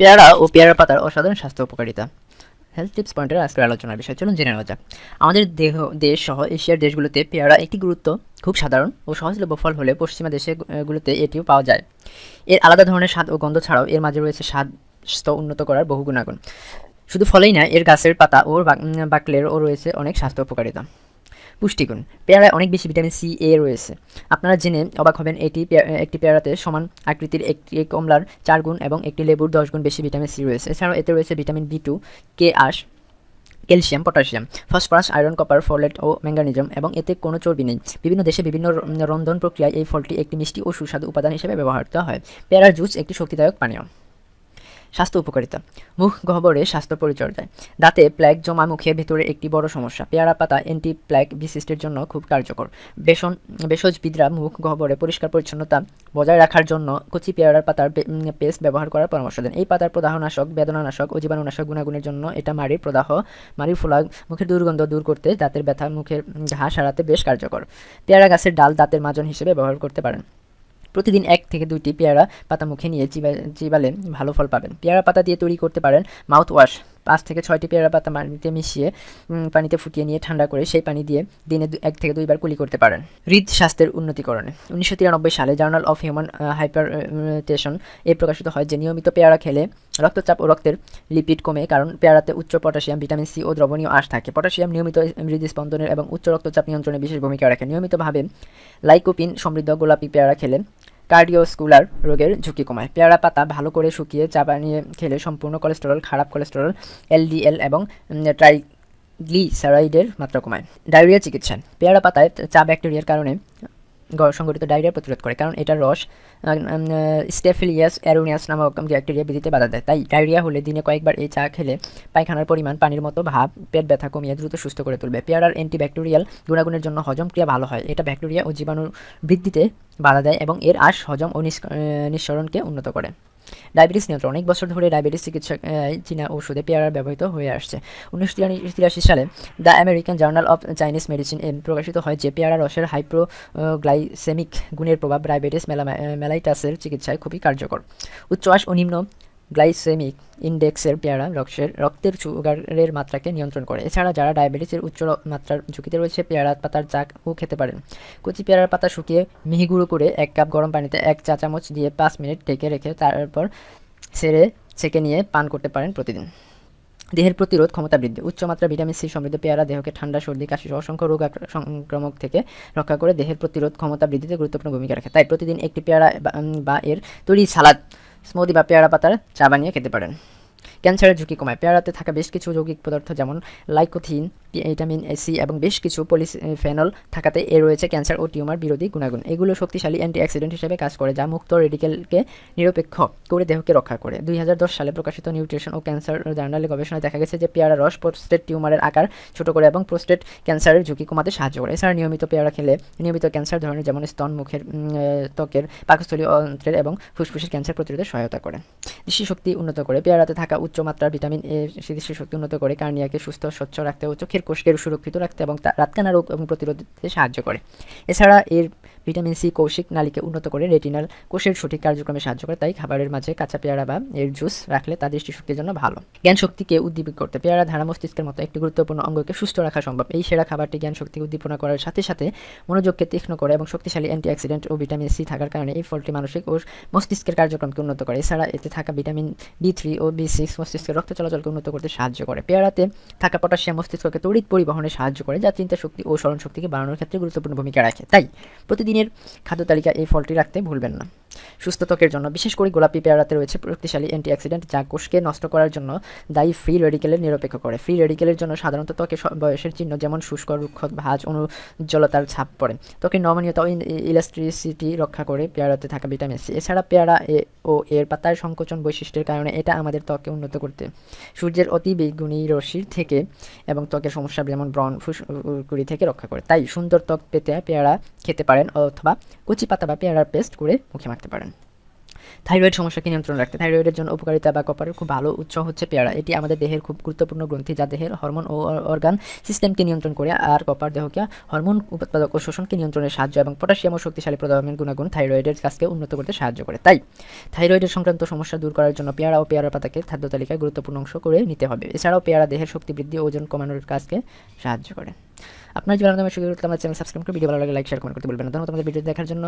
পেয়ারা ও পেয়ারা পাতার অসাধারণ স্বাস্থ্য উপকারিতা। হেলথ টিপস পয়েন্টের আজকের আলোচনার বিষয়, চলুন জেনে নেওয়া যাক। আমাদের দেহ, দেশ সহ এশিয়ার দেশগুলোতে পেয়ারা একটি গুরুত্ব, খুব সাধারণ ও সহজলভ্য ফল হলে পশ্চিমা দেশগুলোতে এটিও পাওয়া যায়। এর আলাদা ধরনের স্বাদ ও গন্ধ ছাড়াও এর মাঝে রয়েছে স্বাস্থ্য উন্নত করার বহু গুণাগুণ। শুধু ফলেই না এর গাছের পাতা ও বাকলেরও রয়েছে অনেক স্বাস্থ্য উপকারিতা। পুষ্টিগুণ। পেয়ারায় অনেক বেশি ভিটামিন সি, এ রয়েছে। আপনারা জেনে অবাক হবেন, এটি একটি পেয়ারাতে সমান আকৃতির একটি কমলার চার গুণ এবং একটি লেবুর দশ গুণ বেশি ভিটামিন সি রয়েছে। এছাড়াও এতে রয়েছে vitamin B two, K ash, calcium, potassium, phosphorus, iron, copper, folate ও ম্যাঙ্গানিজম এবং এতে কোনো চর্বি নেই। বিভিন্ন দেশে বিভিন্ন রন্ধন প্রক্রিয়ায় এই ফলটি একটি মিষ্টি ও সুস্বাদু উপাদান হিসেবে ব্যবহৃত হয়। পেয়ারার জুস একটি শক্তিদায়ক পানীয়। স্বাস্থ্য উপকারিতা। মুখ গহ্বরে স্বাস্থ্য পরিচর্যায়। দাঁতে প্ল্যাক জমা মুখের ভেতরে একটি বড় সমস্যা। পেয়ারা পাতা অ্যান্টি প্ল্যাক বিশিষ্টের জন্য খুব কার্যকর। বেসন, ভেষজবিদরা মুখ গহ্বরে পরিষ্কার পরিচ্ছন্নতা বজায় রাখার জন্য কচি পেয়ারার পাতার পেস্ট ব্যবহার করার পরামর্শ দেন। এই পাতার প্রদাহনাশক, বেদনানাশক ও জীবাণুনাশক গুণাগুণের জন্য এটা মাড়ির প্রদাহ, মাড়ির ফোলা, মুখের দুর্গন্ধ দূর করতে দাঁতের ব্যথা, মুখের ঘা সারাতে বেশ কার্যকর। পেয়ারা গাছের ডাল দাঁতের মাজন হিসেবে ব্যবহার করতে পারেন। প্রতিদিন এক থেকে দুইটি পেয়ারা পাতা মুখে নিয়ে চিবা- চিবালে ভালো ফল পাবেন। পেয়ারা পাতা দিয়ে তৈরি করতে পারেন মাউথ ওয়াশ পাঁচ থেকে ছয়টি পেয়ারা পাতা পানিতে মিশিয়ে পানিতে ফুটিয়ে নিয়ে ঠান্ডা করে সেই পানি দিয়ে দিনে এক থেকে দুইবার কুলি করতে পারেন। হৃদ স্বাস্থ্যের উন্নতিকরণে। উনিশশো তিরানব্বই সালে জার্নাল অফ হিউম্যান হাইপারটেশন এ প্রকাশিত হয় যে নিয়মিত পেয়ারা খেলে রক্তচাপ ও রক্তের লিপিড কমে, কারণ পেয়ারাতে উচ্চ পটাশিয়াম, ভিটামিন সি ও দ্রবণীয় আঁশ থাকে। পটাশিয়াম নিয়মিত হৃদস্পন্দনের এবং উচ্চ রক্তচাপ নিয়ন্ত্রণে বিশেষ ভূমিকা রাখে। নিয়মিতভাবে লাইকোপিন সমৃদ্ধ গোলাপি পেয়ারা খেলে কার্ডিওস্কুলার রোগের ঝুঁকি কমায়। পেয়ারা পাতা ভালো করে শুকিয়ে চা বানিয়ে খেলে সম্পূর্ণ কোলেস্টেরল, খারাপ কোলেস্টেরল এলডিএল এবং ট্রাই গ্লিসারাইডের মাত্রা কমায়। ডায়রিয়া চিকিৎসা। পেয়ারা পাতায় চা ব্যাকটেরিয়ার কারণে সংঘটিত ডায়রিয়া প্রতিরোধ করে, কারণ এটা রস স্টেফিলিয়াস অ্যারোনিয়াস নামক ব্যাকটেরিয়া বৃদ্ধিতে বাধা দেয়। তাই ডায়রিয়া হলে দিনে কয়েকবার এই চা খেলে পায়খানার পরিমাণ, পানির মতো ভাব, পেট ব্যথা কমিয়ে দ্রুত সুস্থ করে তুলবে। পেয়ারার অ্যান্টি অ্যান্টিব্যাকটেরিয়াল গুণাগুণের জন্য হজম ক্রিয়া ভালো হয়। এটা ব্যাকটেরিয়া ও জীবাণুর বৃদ্ধিতে বাধা দেয় এবং এর আশ হজম ও নিঃসরণকে উন্নত করে। ডায়াবেটিস নিয়ন্ত্রণ অনেক বছর ধরে ডায়াবেটিস চিকিৎসা চীনা ওষুধে পেয়ারা ব্যবহৃত হয়ে আসছে। উনিশশো তিরাশি সালে the American journal of Chinese medicine প্রকাশিত হয় যে পেয়ারা রসের হাইপ্রোগ্লাইসেমিক গুণের প্রভাব ডায়াবেটিস মেলা মেলাইটাসের চিকিৎসায় খুবই কার্যকর। উচ্চ আশ ও নিম্ন গ্লাইসেমিক ইন্ডেক্সের পেয়ারা রক্তের রক্তের সুগারের মাত্রাকে নিয়ন্ত্রণ করে। এছাড়া যারা ডায়াবেটিসের উচ্চ মাত্রার ঝুঁকিতে রয়েছে, পেয়ারা পাতার চাকও খেতে পারেন। কচি পেয়ারার পাতা শুকিয়ে মিহি গুঁড়ো করে এক কাপ গরম পানিতে এক চা চামচ দিয়ে পাঁচ মিনিট ঢেকে রেখে তারপর সেরে ছেঁকে নিয়ে পান করতে পারেন প্রতিদিন। দেহের প্রতিরোধ ক্ষমতা বৃদ্ধি। উচ্চমাত্রা ভিটামিন সি সমৃদ্ধ পেয়ারা দেহকে ঠান্ডা, সর্দি, কাশি অসংখ্য রোগ সংক্রমক থেকে রক্ষা করে দেহের প্রতিরোধ ক্ষমতা বৃদ্ধিতে গুরুত্বপূর্ণ ভূমিকা রাখে। তাই প্রতিদিন একটি পেয়ারা বা এর তৈরি সালাদ স্মুদি বা পেয়ারা পাতার চা বানিয়ে খেতে পারেন। ক্যান্সারের ঝুঁকি কমায়। পেয়ারাতে থাকা বেশ কিছু যৌগিক পদার্থ যেমন লাইকোথিন, ভিটামিন সি এবং বেশ কিছু পলিফেনল থাকাতে এ রয়েছে ক্যান্সার ও টিউমার বিরোধী গুণাগুণ। এগুলো শক্তিশালী অ্যান্টিঅক্সিডেন্ট হিসেবে কাজ করে, যা মুক্ত রেডিকেলকে নিরপেক্ষ করে দেহকে রক্ষা করে। দুই হাজার দশ সালে প্রকাশিত নিউট্রিশন ও ক্যান্সার জার্নালে গবেষণায় দেখা গেছে যে পেয়ারা রস প্রোস্টেট টিউমারের আকার ছোট করে এবং প্রোস্টেট ক্যান্সারের ঝুঁকি কমাতে সাহায্য করে। এছাড়া নিয়মিত পেয়ারা খেলে নিয়মিত ক্যান্সার ধরনের যেমন স্তন, মুখের ত্বকের পাকস্থলীয় অন্ত্রের এবং ফুসফুসের ক্যান্সার প্রতিরোধে সহায়তা করে। দৃষ্টিশক্তি উন্নত করে। পেয়ারাতে থাকা উচ্চ মাত্রার ভিটামিন এ দৃষ্টিশক্তি উন্নত করে, কার্নিয়াকে সুস্থ, স্বচ্ছ রাখতে ও চোখের কোষকে সুরক্ষিত রাখতে এবং রাতকানা রোগ এবং প্রতিরোধে সাহায্য করে। এছাড়া এর ভিটামিন সি কৌশিক নালীকে উন্নত করে রেটিনাল কোষের সঠিক কার্যক্রমে সাহায্য করে, তাই খাবারের মাঝে কাঁচা পেয়ারা বা এর জুস রাখলে তা দৃষ্টিশক্তির জন্য ভালো। জ্ঞান শক্তিকে উদ্দীপিত করতে পেয়ারা, ধারা মস্তিষ্কের মতো একটি গুরুত্বপূর্ণ অঙ্গকে সুস্থ রাখা সম্ভব। এই সেরা খাবারটি জ্ঞান শক্তিকে উদ্দীপনা করার সাথে সাথে মনোযোগকে তীক্ষ্ণ করে এবং শক্তিশালী অ্যান্টিঅক্সিডেন্ট ও ভিটামিন সি থাকার কারণে এই ফলটি মানসিক ও মস্তিষ্কের কার্যক্রমকে উন্নত করে। এছাড়া এতে থাকা ভিটামিন বি থ্রি ও বি সিক্স মস্তিষ্কের রক্ত চলাচলকে উন্নত করতে সাহায্য করে। পেয়ারাতে থাকা পটাশিয়াম মস্তিষ্ককে তড়িৎ পরিবহনে সাহায্য করে, যা চিন্তা শক্তি ও স্মরণ শক্তিকে বাড়ানোর ক্ষেত্রে গুরুত্বপূর্ণ ভূমিকা রাখে। তাই প্রতিদিনের খাদ্য তালিকা এই ফলটি রাখতে ভুলবেন না। সুস্থ ত্বকের জন্য, বিশেষ করে গোলাপি পেয়ারাতে রয়েছে শক্তিশালী অ্যান্টিঅক্সিডেন্ট যা কোষকে নষ্ট করার জন্য দায়ী ফ্রি রেডিকেলের নিরপেক্ষ করে। ফ্রি রেডিকেলের জন্য সাধারণত ত্বকে বয়সের চিহ্ন যেমন শুষ্ক, রুক্ষ, ভাঁজ, অনুজ্জ্বলতার ছাপ পড়ে। ত্বকের নমনীয়তা ও ইলাস্ট্রিসিটি রক্ষা করে পেয়ারাতে থাকা ভিটামিন সি। এছাড়া পেয়ারা এ ও এর পাতার সংকোচন বৈশিষ্ট্যের কারণে এটা আমাদের ত্বকে উন্নত করতে। সূর্যের অতি বেগুনি রশ্মির থেকে এবং ত্বকের সমস্যা যেমন ব্রণ ফুসকুড়ি থেকে রক্ষা করে। তাই সুন্দর ত্বক পেতে পেয়ারা খেতে পারেন অথবা কচি পাতা বা পেয়ারার পেস্ট করে মুখে মাখতে পারেন। থাইরয়েড সমস্যাকে নিয়ন্ত্রণ রাখতে। থাইরয়েডের জন্য উপকারিতা বা কপারের খুব ভালো উৎস হচ্ছে পেয়ারা। এটি আমাদের দেহের খুব গুরুত্বপূর্ণ গ্রন্থি যা দেহের হরমোন ও অর্গান সিস্টেমকে নিয়ন্ত্রণ করে আর কপার দেহকে হরমোন উৎপাদক ও শোষণকে নিয়ন্ত্রণে সাহায্য এবং পটাশিয়াম ও শক্তিশালী প্রদানের গুণাগুণ থাইরয়েডের কাজকে উন্নত করতে সাহায্য করে। তাই থাইরয়েডের সংক্রান্ত সমস্যা দূর করার জন্য পেয়ারা ও পেয়ারা পাতাকে খাদ্য তালিকায় গুরুত্বপূর্ণ অংশ করে নিতে হবে। এছাড়াও পেয়ারা দেহের শক্তি বৃদ্ধি, ওজন কমানোর কাজকে সাহায্য করে। আপনার জীবনে সুযোগ আমার চ্যানেল সাবস্ক্রাইব করে ভিডিও ভালো লাগে, লাইক শেয়ার কমেন্ট করতে বলবেন না। তোমাদের ভিডিও দেখার জন্য।